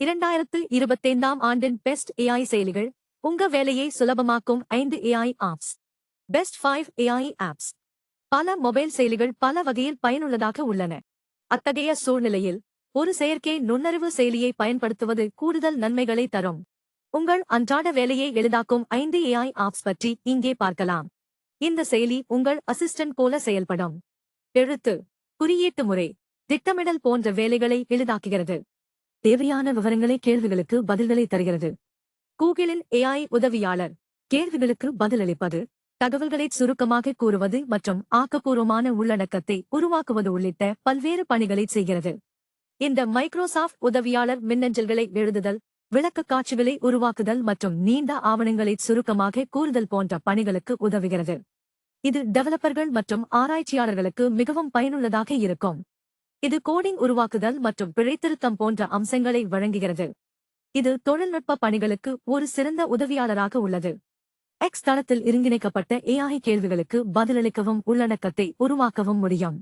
இரண்டாயிரத்து இருபத்தைந்தாம் ஆண்டின் பெஸ்ட் ஏஐ செயலிகள் உங்க வேலையை சுலபமாக்கும் ஐந்து AI apps best five AI apps பல மொபைல் செயலிகள் பல வகையில் பயனுள்ளதாக உள்ளன. அத்தகைய சூழ்நிலையில் ஒரு செயற்கை நுண்ணறிவு செயலியை பயன்படுத்துவது கூடுதல் நன்மைகளை தரும். உங்கள் அன்றாட வேலையை எளிதாக்கும் ஐந்து ஏஐ ஆப்ஸ் பற்றி இங்கே பார்க்கலாம். இந்த செயலி உங்கள் அசிஸ்டன்ட் போல செயல்படும். எழுத்து குறியீட்டு முறை திட்டமிடல் போன்ற வேலைகளை எளிதாக்குகிறது. தேவையான விவரங்களை கேள்விகளுக்கு பதில்களை தருகிறது. கூகிளின் ஏஐ உதவியாளர். கேள்விகளுக்கு பதிலளிப்பது தகவல்களை சுருக்கமாக கூறுவது மற்றும் ஆக்கப்பூர்வமான உள்ளடக்கத்தை உருவாக்குவது உள்ளிட்ட பல்வேறு பணிகளை செய்கிறது. இந்த மைக்ரோசாஃப்ட் உதவியாளர் மின்னஞ்சல்களை எழுதுதல் விளக்கக் காட்சிகளை உருவாக்குதல் மற்றும் நீண்ட ஆவணங்களை சுருக்கமாக கூறுதல் போன்ற பணிகளுக்கு உதவுகிறது. இது டெவலப்பர்கள் மற்றும் ஆராய்ச்சியாளர்களுக்கு மிகவும் பயனுள்ளதாக இருக்கும். இது கோடிங் உருவாக்குதல் மற்றும் பிழைத்திருத்தம் போன்ற அம்சங்களை வழங்குகிறது. இது தொழில்நுட்ப பணிகளுக்கு ஒரு சிறந்த உதவியாளராக உள்ளது. எக்ஸ் தளத்தில் ஒருங்கிணைக்கப்பட்ட ஏஐ கேள்விகளுக்கு பதிலளிக்கவும் உள்ளடக்கத்தை உருவாக்கவும் முடியும்.